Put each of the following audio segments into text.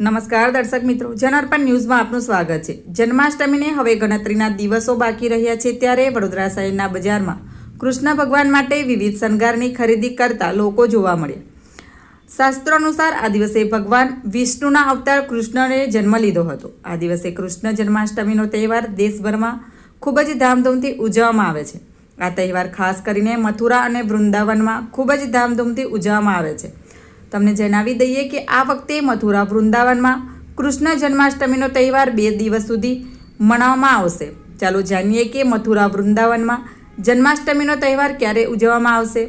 નમસ્કાર દર્શક મિત્રો, જનાર્પણ ન્યૂઝમાં આપનું સ્વાગત છે. જન્માષ્ટમીને હવે ગણતરીના દિવસો બાકી રહ્યા છે ત્યારે વડોદરા શહેરના બજારમાં કૃષ્ણ ભગવાન માટે વિવિધ શણગારની ખરીદી કરતા લોકો જોવા મળ્યા. શાસ્ત્રો અનુસાર આ દિવસે ભગવાન વિષ્ણુના અવતાર કૃષ્ણને જન્મ લીધો હતો. આ દિવસે કૃષ્ણ જન્માષ્ટમીનો તહેવાર દેશભરમાં ખૂબ જ ધામધૂમથી ઉજવવામાં આવે છે. આ તહેવાર ખાસ કરીને મથુરા અને વૃંદાવનમાં ખૂબ જ ધામધૂમથી ઉજવવામાં આવે છે. તમને જણાવી દઈએ કે આ વખતે મથુરા વૃંદાવનમાં કૃષ્ણ જન્માષ્ટમીનો તહેવાર બે દિવસ સુધી મનાવવામાં આવશે. ચાલો જાણીએ કે મથુરા વૃંદાવનમાં જન્માષ્ટમીનો તહેવાર ક્યારે ઉજવવામાં આવશે.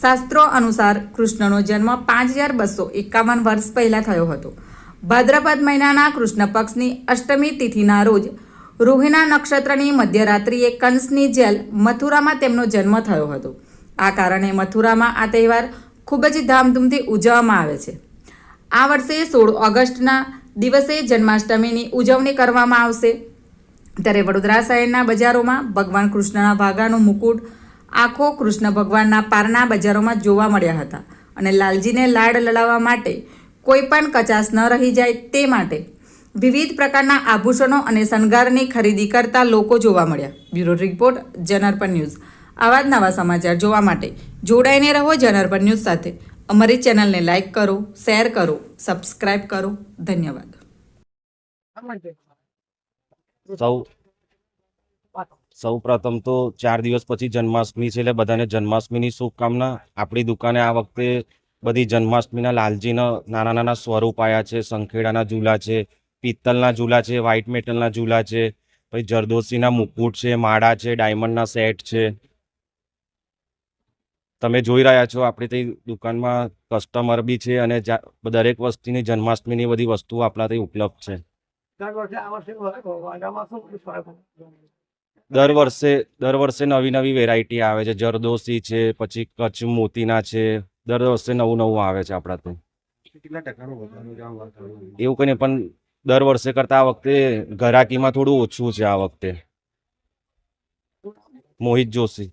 શાસ્ત્રો અનુસાર કૃષ્ણનો જન્મ પાંચ હજાર બસો એકાવન વર્ષ પહેલાં થયો હતો. ભાદ્રપદ મહિનાના કૃષ્ણ પક્ષની અષ્ટમી તિથિના રોજ રોહિણા નક્ષત્રની મધ્યરાત્રિએ કંસની જેલ મથુરામાં તેમનો જન્મ થયો હતો. આ કારણે મથુરામાં આ તહેવાર ખૂબ જ ધામધૂમથી ઉજવવામાં આવે છે. આ વર્ષે સોળ ઓગસ્ટના દિવસે જન્માષ્ટમીની ઉજવણી કરવામાં આવશે. ત્યારે વડોદરા શહેરના બજારોમાં ભગવાન કૃષ્ણના ભાગાનું મુકુટ, આખો કૃષ્ણ ભગવાનના પારના બજારોમાં જોવા મળ્યા હતા અને લાલજીને લાડ લડાવવા માટે કોઈ પણ કચાશ ન રહી જાય તે માટે વિવિધ પ્રકારના આભૂષણો અને શણગારની ખરીદી કરતા લોકો જોવા મળ્યા. બ્યુરો રિપોર્ટ જનરપન ન્યૂઝ. આવા જ નવા સમાચાર જોવા માટે જોડાઈને રહો જનાર્પણ ન્યૂઝ સાથે. અમારી ચેનલને લાઇક કરો શેર કરો સબસ્ક્રાઇબ કરો. ધન્યવાદ. સૌ સૌ પ્રથમ તો ચાર દિવસ પછી જન્માષ્ટમી છે એટલે બધાને જન્માષ્ટમીની શુભકામના. આપણી દુકાને આ વખતે બધી જન્માષ્ટમીના લાલજીના નાના નાના સ્વરૂપ આવ્યા છે. સંખેડાના ઝૂલા છે પિત્તલના ઝૂલા છે વ્હાઇટ મેટલના ઝૂલા છે પછી જરદોશીના મુકુટ છે માળા છે ડાયમંડના સેટ છે. તમે જોઈ રહ્યા છો આપણી ત્યાં દુકાનમાં કસ્ટમર બી છે અને દરેક વસ્તુની જન્માષ્ટમીની બધી વસ્તુઓ આપણા ત્યાં ઉપલબ્ધ છે. દર વર્ષે દર વર્ષે નવી નવી વેરાયટી આવે છે. જરદોશી છે પછી કચ્છ મોતીના છે. દર વર્ષે નવું નવું આવે છે આપણા ત્યાં? એવું કંઈ પણ દર વર્ષે કરતા આ વખતે ઘરાકીમાં થોડું ઓછું છે આ વખતે. મોહિત જોશી.